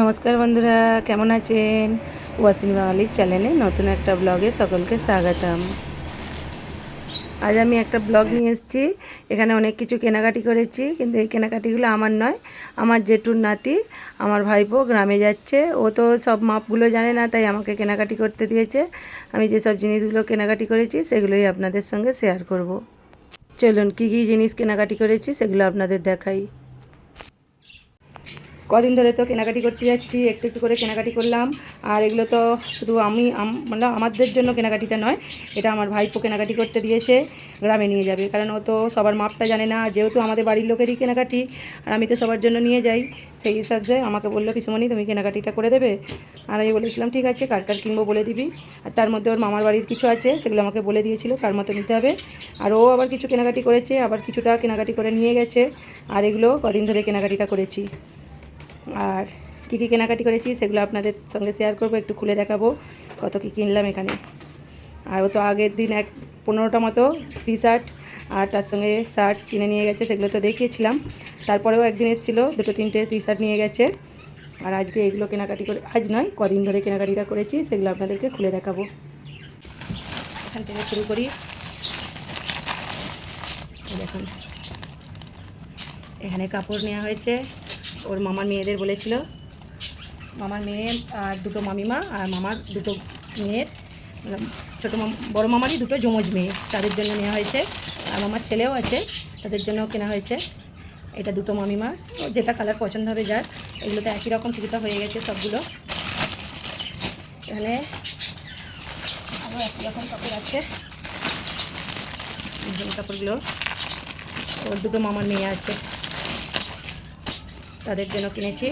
নমস্কার বন্ধুরা, কেমন আছেন? ওয়াসিন বাঙালির চ্যানেলে নতুন একটা ব্লগে সকলকে স্বাগতম। আজ আমি একটা ব্লগ নিয়ে এসেছি, এখানে অনেক কিছু কেনাকাটি করেছি, কিন্তু এই কেনাকাটিগুলো আমার নয়, আমার জেঠুর নাতি, আমার ভাইপো গ্রামে যাচ্ছে, ও তো সব মাপগুলো জানে না, তাই আমাকে কেনাকাটি করতে দিয়েছে। আমি যেসব জিনিসগুলো কেনাকাটি করেছি, সেগুলোই আপনাদের সঙ্গে শেয়ার করব। চলুন, কী কী জিনিস কেনাকাটি করেছি, সেগুলো আপনাদের দেখাই। কদিন ধরে তো কেনাকাটি করতে যাচ্ছি, একটু একটু করে কেনাকাটি করলাম। আর এগুলো তো শুধু আমি মানে আমাদের জন্য কেনাকাটিটা নয়, এটা আমার ভাইপো কেনাকাটি করতে দিয়েছে, গ্রামে নিয়ে যাবে। কারণ ও তো সবার মাপটা জানে না, যেহেতু আমাদের বাড়ির লোকেরই কেনাকাটি, আর আমি তো সবার জন্য নিয়ে যাই। সেই হিসাবে আমাকে বলল পিসমণি তুমি কেনাকাটিটা করে দেবে? আর আমি বলেছিলাম, ঠিক আছে, কার কার কিনবো বলে দিবি। আর তার মধ্যে ওর মামার বাড়ির কিছু আছে, সেগুলো আমাকে বলে দিয়েছিল কার মতো নিতে হবে। আর ও আবার কিছু কেনাকাটি করেছে, আবার কিছুটা কেনাকাটি করে নিয়ে গেছে। আর এগুলো কদিন ধরে কেনাকাটিটা করেছি। আর কী কী কেনাকাটি করেছি সেগুলো আপনাদের সঙ্গে শেয়ার করব, একটু খুলে দেখাবো কত কী কিনলাম এখানে। আর ও তো আগের দিন এক পনেরোটা মতো টি শার্ট আর তার সঙ্গে শার্ট কিনে নিয়ে গেছে, সেগুলো তো দেখিয়েছিলাম। তারপরেও একদিন এসেছিল, দুটো তিনটে টি শার্ট নিয়ে গেছে। আর আজকে এগুলো কেনাকাটি করে, আজ নয়, কদিন ধরে কেনাকাটিটা করেছি, সেগুলো আপনাদেরকে খুলে দেখাবো। এখান থেকে শুরু করি। দেখুন। এখানে কাপড় নেওয়া হয়েছে। ওর মামার মেয়েদের বলেছিল। মামার মেয়ে আর দুটো মামিমা আর মামার দুটো মেয়ের ছোটো মাম, বড়ো মামারই দুটো যমজ মেয়ে তাদের জন্য নেওয়া হয়েছে। আর মামার ছেলেও আছে, তাদের জন্য কেনা হয়েছে। এটা দুটো মামিমা যেটা কালার পছন্দ হবে যার। এগুলো তো একই রকম কিছুটা হয়ে গেছে সবগুলো। এখানে আরও একই রকম কাপড় আছে। কাপড়গুলো। ওর দুটো মামার মেয়ে আছে। তাদের জন্য কিনেছি।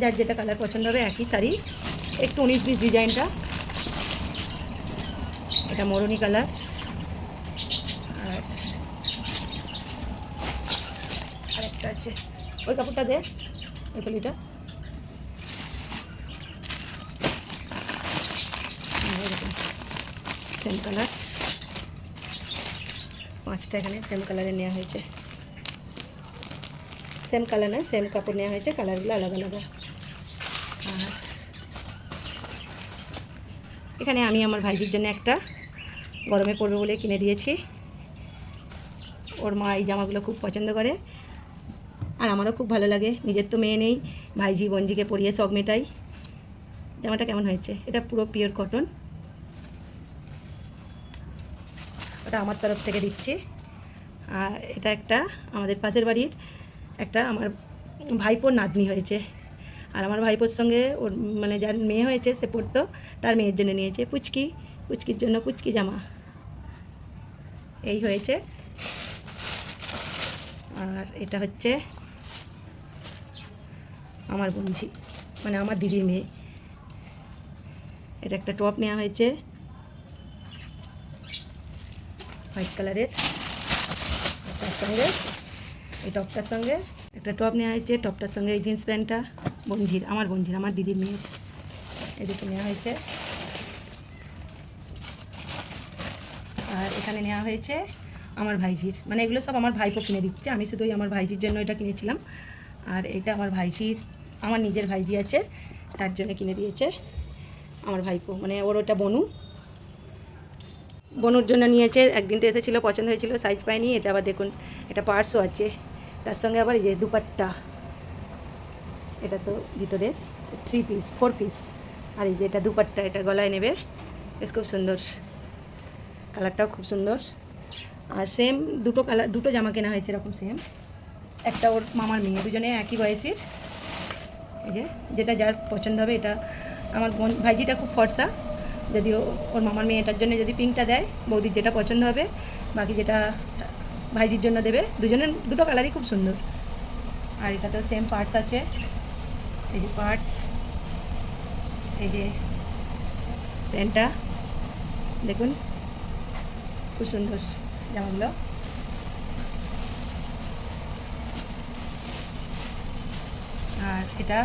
যার যেটা কালার পছন্দ হবে একই শাড়ি। একটু উনিশ বিশ ডিজাইনটা। এটা মরুনি কালার আর আরেকটা আছে। ওই কাপড়টা দে, ওই কলিটা সেম কালার পাঁচটা এখানে সেম কালারে নেওয়া হয়েছে। সেম কালার নয় সেম কাপড় নেওয়া হয়েছে, কালারগুলো আলাদা আলাদা। আর এখানে আমি আমার ভাইজির জন্য একটা গরমে পড়বে বলে কিনে দিয়েছি। ওর মা এই জামাগুলো খুব পছন্দ করে। আর আমারও খুব ভালো লাগে, নিজের তো মেয়ে নেই, ভাইজি বঞ্জিকে পরিয়ে শখ মেটাই। জামাটা কেমন হয়েছে? এটা পুরো পিওর কটন ওটা আমার তরফ থেকে দিচ্ছি। আর এটা একটা আমাদের পাশের বাড়ির একটা আমার ভাইপোর নাতনি হয়েছে। আর আমার ভাইপোর সঙ্গে ওর মানে যার মেয়ে হয়েছে সে পড়তো, তার মেয়ের জন্য নিয়েছে পুচকি, পুচকির জন্য পুচকি জামা। এই হয়েছে। আর এটা হচ্ছে আমার বঞ্জি মানে আমার দিদির মেয়ে। এটা একটা টপ নেওয়া হয়েছে। হোয়াইট কালারের। তার সঙ্গে এই টপটার সঙ্গে। একটা টপ নেওয়া হয়েছে, টপটার সঙ্গে এই জিন্স প্যান্টটা। বঞ্জির আমার বঞ্জির আমার দিদির মেয়ের। এদিকে নেওয়া হয়েছে। আর এখানে নেওয়া হয়েছে আমার ভাইজির মানে এগুলো সব আমার ভাইপো কিনে দিচ্ছে। আমি শুধুই আমার ভাইজির জন্য এটা কিনেছিলাম। আর এটা আমার ভাইজির আমার নিজের ভাইজি আছে, তার জন্য কিনে দিয়েছে আমার ভাইপো। মানে ওর ওটা বনু। বনুর জন্য নিয়েছে। একদিন তো এসেছিল, পছন্দ হয়েছিল সাইজ পাইনি এতে আবার দেখুন এটা পার্সও আছে। তার সঙ্গে আবার এই যে দুপাট্টা, এটা তো ভিতরের থ্রি পিস ফোর পিস আর এই যে এটা দুপাট্টা, এটা গলায় নেবে। বেশ খুব সুন্দর। কালারটাও খুব সুন্দর। আর সেম দুটো কালার, দুটো জামা কেনা হয়েছে এরকম সেম একটা ওর মামার মেয়ে, দুজনে একই বয়সের। এই যে, যেটা যার পছন্দ হবে এটা। আমার বোন, ভাইজিটা খুব ফর্সা। যদিও ওর মামার মেয়েটার জন্য যদি পিঙ্কটা দেয়, বৌদির যেটা পছন্দ হবে, বাকি যেটা ভাইজির জন্য দেবে। দুজনের, দুটো কালারই খুব সুন্দর। আর এটা তো সেম পার্টস আছে। এই যে পার্টস এই যে প্যান্টটা দেখুন, খুব সুন্দর জামাগুলো। আর এটা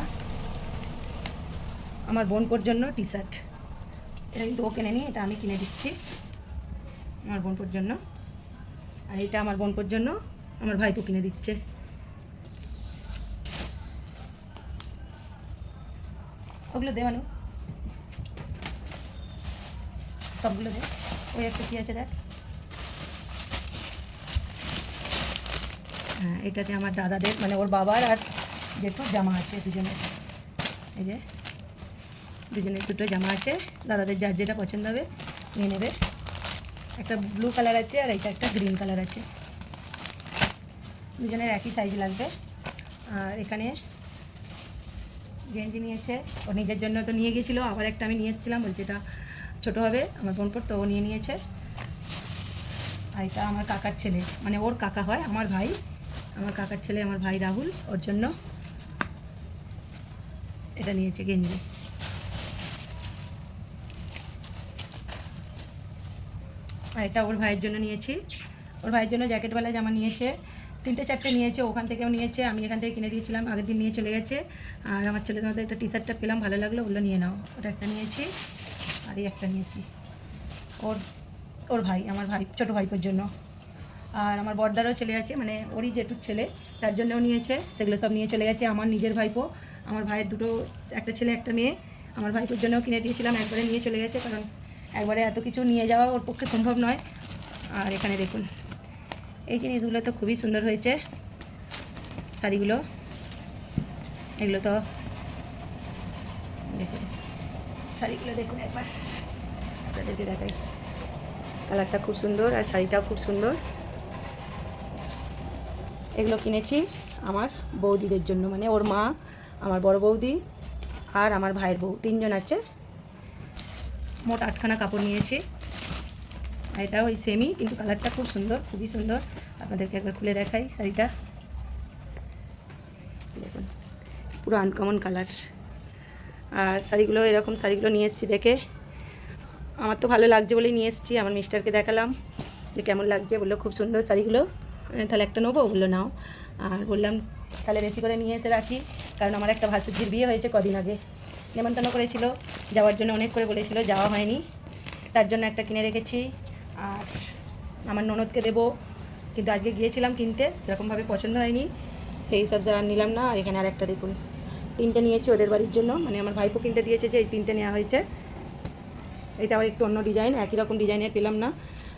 আমার বোনপোর জন্য টি শার্ট এটা কিন্তু ও কিনে নি এটা আমি কিনে দিচ্ছি। আমার বোনপোর জন্য। আর এটা আমার বোনপোর জন্য আমার ভাইপো কিনে দিচ্ছে। ওগুলো দে, মানু। সবগুলো দে। ওই একটা কী আছে দেখ। হ্যাঁ এটাতে আমার দাদাদের মানে ওর বাবার আর জেঠুর জামা আছে দুজনের। এই যে, দুজনের দুটো জামা আছে। দাদাদের যার যেটা পছন্দ হবে, নিয়ে নেবে। একটা ব্লু কালার আছে আর এইটা একটা গ্রিন কালার আছে। দুজনের একই সাইজ লাগবে। আর এখানে গেঞ্জি নিয়েছে, ও নিজের জন্য তো নিয়ে গিয়েছিল, আবার একটা আমি নিয়ে এসেছিলাম, বলছি এটা ছোটো হবে, আমার বোন তো ও নিয়ে নিয়েছে। আর এটা আমার কাকার ছেলে মানে ওর কাকা হয়, আমার ভাই। আমার কাকার ছেলে, আমার ভাই রাহুল, ওর জন্য এটা নিয়েছে গেঞ্জি। আর এটা ওর ভাইয়ের জন্য নিয়েছি। ওর ভাইয়ের জন্য জ্যাকেটওয়ালা জামা নিয়েছে। তিনটে চারটে নিয়েছে, ওখান থেকেও নিয়েছে। আমি এখান থেকে কিনে দিয়েছিলাম, আগের দিন নিয়ে চলে গেছে। আর আমার ছেলেদের মধ্যে একটা টি শার্টটা পেলাম, ভালো লাগল, ওগুলো নিয়ে নাও। ওটা একটা নিয়েছি, আর এই একটা নিয়েছি। ওর ওর ভাই, আমার ভাই, ছোটো ভাইপোর জন্য। আর আমার বর্দারও চলে গেছে মানে ওরই জেঠুর ছেলে, তার জন্যও নিয়েছে। সেগুলো সব নিয়ে চলে গেছে, আমার নিজের ভাইপো। আমার ভাইয়ের দুটো, একটা ছেলে, একটা মেয়ে। আমার ভাইপোর জন্যও কিনে দিয়েছিলাম, একবারে নিয়ে চলে গেছে, কারণ একবারে এত কিছু নিয়ে যাওয়া ওর পক্ষে সম্ভব নয়। আর এখানে দেখুন, এই জিনিসগুলো তো খুবই সুন্দর হয়েছে, শাড়িগুলো, এগুলো তো দেখুন, শাড়িগুলো দেখুন একবার, আপনাদেরকে দেখাই। কালারটা খুব সুন্দর আর শাড়িটাও খুব সুন্দর। এগুলো কিনেছি আমার বৌদিদের জন্য মানে ওর মা, আমার বড় বৌদি আর আমার ভাইয়ের বউ, তিনজন আছে। মোট আটখানা কাপড় নিয়েছি। আর এটা ওই সেমই কিন্তু কালারটা খুব সুন্দর, খুবই সুন্দর। আপনাদেরকে একবার খুলে দেখাই শাড়িটা। দেখুন, পুরো আনকমন কালার আর শাড়িগুলো, এরকম শাড়িগুলো নিয়ে এসেছি দেখে। আমার তো ভালো লাগছে বলেই নিয়ে এসেছি, আমার মিস্টারকে দেখালাম যে কেমন লাগছে। বলল, খুব সুন্দর শাড়িগুলো। তাহলে একটা নেব? বলল, নাও। আর বললাম, তাহলে বেশি করে নিয়ে এসে রাখি, কারণ আমার একটা ভাসুজির বিয়ে হয়েছে কদিন আগে। নেমন্তন্ন করেছিল, যাওয়ার জন্য অনেক করে বলেছিল, যাওয়া হয়নি। তার জন্য একটা কিনে রেখেছি। আর আমার ননদকে দেবো। কিন্তু আজকে গিয়েছিলাম কিনতে, সেরকমভাবে পছন্দ হয়নি। সেই সব আর নিলাম না, আর এখানে আর একটা দেখুন। তিনটে নিয়েছি ওদের বাড়ির জন্য। মানে আমার ভাইপো কিনতে দিয়েছে যে, এই তিনটে নেওয়া হয়েছে। এটা আবার একটু অন্য ডিজাইন, একই রকম ডিজাইনের পেলাম না।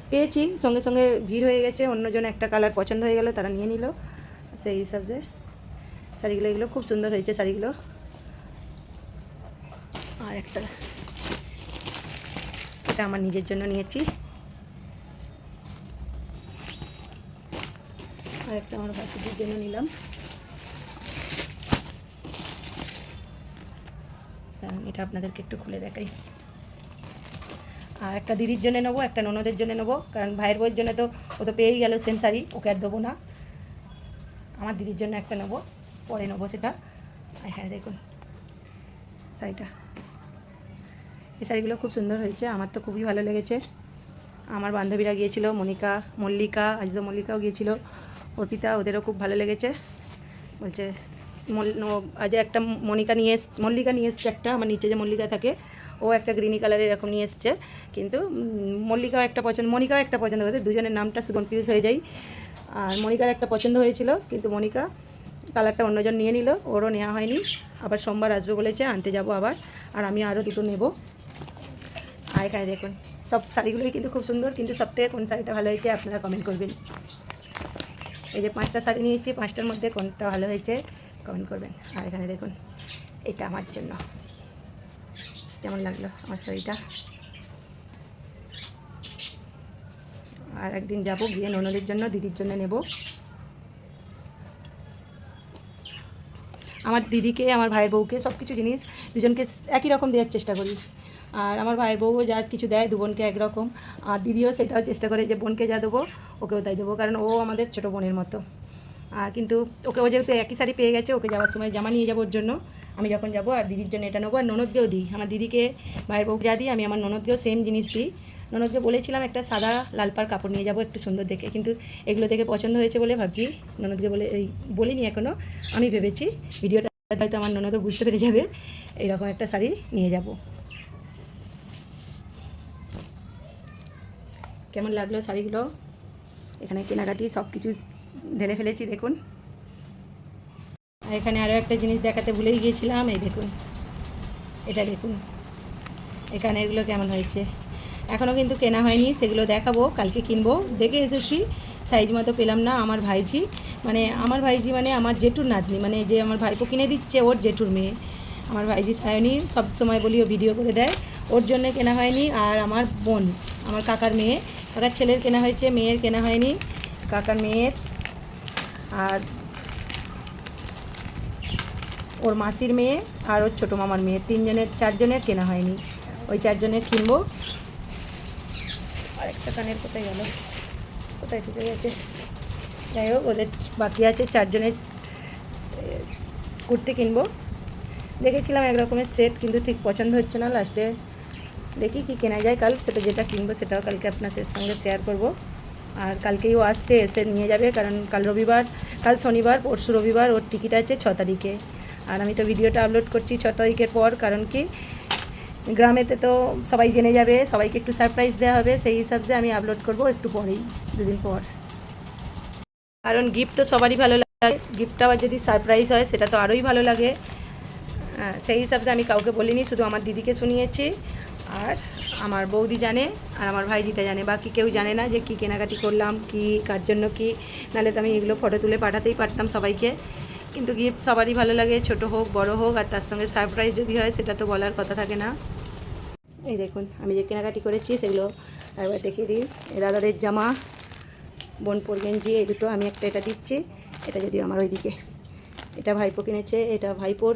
পেয়েছি, সঙ্গে সঙ্গে ভিড় হয়ে গেছে, অন্যজন একটা কালার পছন্দ হয়ে গেল, তারা নিয়ে নিল। সেই হিসাবে শাড়িগুলো, এগুলো খুব সুন্দর হয়েছে শাড়িগুলো। আর একটা এটা আমার নিজের জন্য নিয়েছি। আর একটা আমার ভাসুদের জন্য নিলাম। এটা আপনাদেরকে একটু খুলে দেখাই। আর একটা দিদির জন্য নেব, একটা ননদের জন্য নেব, কারণ ভাইয়ের বউয়ের জন্য তো ও তো পেয়েই গেল সেম শাড়ি, ওকে আর দেবো না। আমার দিদির জন্য একটা নেব, পরে নেব সেটা। আর হ্যাঁ দেখুন, শাড়িটা। এই শাড়িগুলো খুব সুন্দর হয়েছে, আমার তো খুবই ভালো লেগেছে। আমার বান্ধবীরা গিয়েছিল, মনিকা, মল্লিকা আজ তো মল্লিকাও গিয়েছিল, অর্পিতা, ওদেরও খুব ভালো লেগেছে। বলছে আজ একটা মনিকা নিয়ে এস, মল্লিকা নিয়ে এসছে একটা, আমার নিচে যে মল্লিকা থাকে, ও একটা গ্রিনি কালারের এরকম নিয়ে এসছে। কিন্তু মল্লিকাও একটা পছন্দ, মনিকাও একটা পছন্দ হয়েছে, দুজনের নামটা শুধু কনফিউজ হয়ে যায় আর মনিকার একটা পছন্দ হয়েছিল, কিন্তু মনিকা কালারটা অন্যজন নিয়ে নিল, ওরও নেওয়া হয়নি। আবার সোমবার আসবে বলেছে, আনতে যাব আবার, আর আমি আরও দুটো নেব। আর এখানে দেখুন। সব শাড়িগুলোই কিন্তু খুব সুন্দর, কিন্তু সবথেকে কোন শাড়িটা ভালো হয়েছে আপনারা কমেন্ট করবেন। এই যে পাঁচটা শাড়ি নিয়েছি, পাঁচটার মধ্যে কোনটা ভালো হয়েছে কমেন্ট করবেন। আর এখানে দেখুন, এটা আমার জন্য। কেমন লাগল আমার শাড়িটা? আর একদিন যাব, গিয়ে ননদের জন্য, দিদির জন্য নেব। আমার দিদিকে, আমার ভাইয়ের বউকে সব কিছু জিনিস দুজনকে একই রকম দেওয়ার চেষ্টা করি। আর আমার ভাইয়ের বউও যা কিছু দেয় দু বোনকে একরকম। আর দিদিও সেটাও চেষ্টা করে যে বোনকে যা দেবো, ওকেও তাই দেবো, কারণ ও আমাদের ছোটো বোনের মতো। আর কিন্তু ওকে ও যেহেতু একই শাড়ি পেয়ে গেছে, ওকে যাওয়ার সময় জামা নিয়ে যাব ওর জন্য। আমি যখন যাব আর দিদির জন্য এটা নেব, আর ননদকেও দিই। আমার দিদিকে, ভাইয়ের বউকে যা দিই, আমি আমার ননদকেও সেম জিনিস দিই। ননদকে বলেছিলাম একটা সাদা লাল পাড় কাপড় নিয়ে যাব একটু সুন্দর দেখে, কিন্তু এগুলো দেখে পছন্দ হয়েছে বলে ভাবছি। ননদকে বলে, এই বলিনি এখনও আমি ভেবেছি ভিডিওটা হয়তো আমার ননদও বুঝতে পেরে যাবে, এইরকম একটা শাড়ি নিয়ে যাব। কেমন লাগল শাড়িগুলো? এখানে কেনাকাটি সব কিছু ঢেলে ফেলেছি, দেখুন। আর এখানে আরও একটা জিনিস দেখাতে ভুলেই গিয়েছিলাম, এই দেখুন। এটা দেখুন। এখানে এগুলো কেমন হয়েছে? এখনও কিন্তু কেনা হয়নি, সেগুলো দেখাবো, কালকে কিনবো। দেখে এসেছি, সাইজ মতো পেলাম না আমার ভাইজি মানে আমার ভাইজি মানে আমার জেঠুর নাতনি মানে যে আমার ভাইপো কিনে দিচ্ছে, ওর জেঠুর মেয়ে। আমার ভাইজি সায়নি সব সময় বলি ও ভিডিও করে দেয়। ওর জন্য কেনা হয়নি, আর আমার বোন, আমার কাকার মেয়ে কাকার ছেলের কেনা হয়েছে, মেয়ের কেনা হয়নি, কাকার মেয়ের। আর ওর মাসির মেয়ে আর ওর ছোটো মামার মেয়ে, তিনজনের, চারজনের কেনা হয়নি। ওই চারজনের কিনবো। আরেকটা কানের কোথায় গেল? কোথায় ঢুকে গেছে? যাই হোক, ওদের বাকি আছে, চারজনের কুর্তি কিনবো। দেখেছিলাম এক রকমের সেট, কিন্তু ঠিক পছন্দ হচ্ছে না, লাস্টে দেখি কি কেনা যায় কাল। সেটা যেটা কিনবো সেটাও কালকে আপনাদের সঙ্গে শেয়ার করব। আর কালকেই ও আসছে, এসে নিয়ে যাবে, কারণ কাল রবিবার, কাল শনিবার, পরশু রবিবার ওর টিকিট আছে ছ তারিখে। আর আমি তো ভিডিওটা আপলোড করছি ছ তারিখের পর, কারণ কি গ্রামেতে তো সবাই জেনে যাবে, সবাইকে একটু সারপ্রাইজ দেওয়া হবে, সেই হিসাবে আমি আপলোড করব একটু পরেই, দুদিন পর। কারণ গিফট তো সবারই ভালো লাগে। গিফটটা আবার যদি সারপ্রাইজ হয়, সেটা তো আরোই ভালো লাগে। হ্যাঁ, সেই হিসাবে আমি কাউকে বলিনি শুধু আমার দিদিকে শুনিয়েছি। আর আমার বৌদি জানে আর আমার ভাইজিটা জানে বাকি কেউ জানে না যে কী কেনাকাটি করলাম কি কার জন্য কি। নাহলে তো আমি এগুলো ফটো তুলে পাঠাতেই পারতাম সবাইকে। কিন্তু গিফট সবারই ভালো লাগে ছোট হোক বড় হোক আর তার সঙ্গে সারপ্রাইজ যদি হয় সেটা তো বলার কথা থাকে না। এই দেখুন আমি যে কেনাকাটি করেছি সেগুলো একবার দেখিয়ে দিই। দাদাদের জামা বোনপুর গেঞ্জি এই দুটো আমি একটা এটা দিচ্ছি এটা যদি আমার ওইদিকে। এটা ভাইপো কিনেছে এটা ভাইপোর।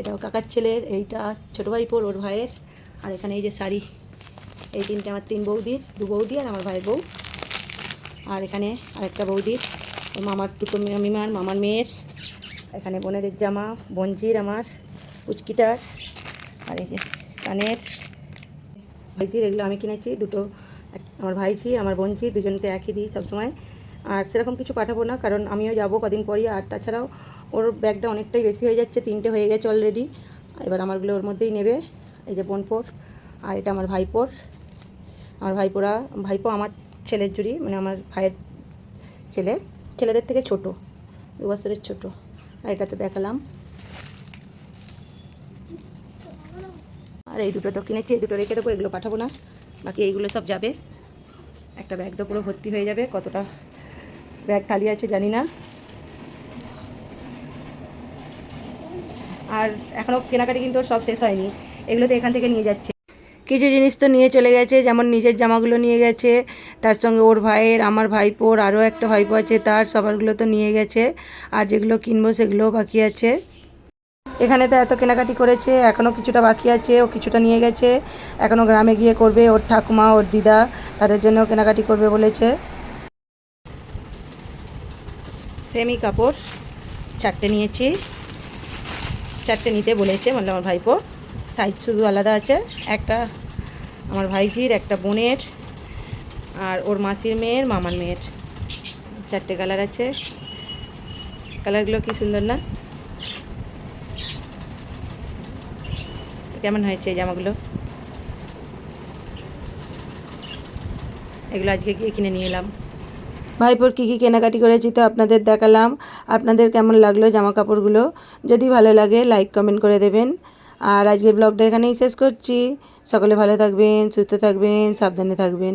এটাও কাকার ছেলের, এইটা ছোটো ভাই ভাইপোর, ওর ভাইয়ের। আর এখানে এই যে শাড়ি, এই তিনটে আমার তিন বৌদির, দু বৌদি আর আমার ভাইয়ের বউ। আর এখানে আরেকটা বৌদির মামার দুটো মামিমার, মামার মেয়ের। এখানে বোনেদের জামা, বঞ্জির আমার, পুচকিটার, আর এই যে কানের। ভাইজির এগুলো আমি কিনেছি, দুটো আমার ভাইঝি, আমার বোনঝি দুজনকে একই দিই সবসময়। আর সেরকম কিছু পাঠাবো না, কারণ আমিও যাব কদিন পরই। আর তাছাড়াও ওর ব্যাগটা অনেকটাই বেশি হয়ে যাচ্ছে, তিনটে হয়ে গেছে অলরেডি এবার আমারগুলো ওর মধ্যেই নেবে, এই যে বোনপোর আর এটা আমার ভাইপোর। আমার ভাইপোরা, ভাইপো আমার ছেলের জুড়ি মানে আমার ভাইয়ের ছেলে। ছেলেদের থেকে ছোট, দু বছরের ছোট। আর এটাতে দেখালাম। আর এই দুটো তো কিনেছি, এই দুটো রেখে দেবো, এগুলো পাঠাবো না। বাকি এইগুলো সব যাবে। একটা ব্যাগ তো পুরো ভর্তি হয়ে যাবে, কতটা ব্যাগ খালি আছে, জানি না। আর এখনও কেনাকাটি কিন্তু সব শেষ হয়নি। এগুলো তো এখান থেকে নিয়ে যাচ্ছে। কিছু জিনিস তো নিয়ে চলে গেছে, যেমন নিজের জামাগুলো নিয়ে গেছে, তার সঙ্গে ওর ভাইয়ের, আমার ভাইপোর, আরও একটা ভাইপো আছে, তার সবারগুলো তো নিয়ে গেছে, আর যেগুলো কিনবো সেগুলোও বাকি আছে। এখানে তো এত কেনাকাটি করেছে, এখনও কিছুটা বাকি আছে, ও কিছুটা নিয়ে গেছে, এখনও গ্রামে গিয়ে করবে, ওর ঠাকুমা, ওর দিদা, তাদের জন্য কেনাকাটি করবে বলেছে। সেমি কাপড় চারটে নিয়েছি। চারটে নিতে বলেছে মানে আমার ভাইপো। সাইজ শুধু আলাদা আছে। একটা আমার ভাইঝির একটা বোনের আর ওর মাসির মেয়ের, মামার মেয়ের। চারটে কালার আছে। কালারগুলো কি সুন্দর না? কেমন হয়েছে জামাগুলো? এগুলো আজকে গিয়ে কিনে নিয়ে এলাম। ভাইপোর কী কী কেনাকাটি করেছি তো আপনাদের দেখালাম। আপনাদের কেমন লাগল জামা কাপড়গুলো যদি ভালো লাগে লাইক কমেন্ট করে দেবেন। আর আজকের ব্লগটা এখানেই শেষ করছি। সকলে ভালো থাকবেন, সুস্থ থাকবেন, সাবধানে থাকবেন।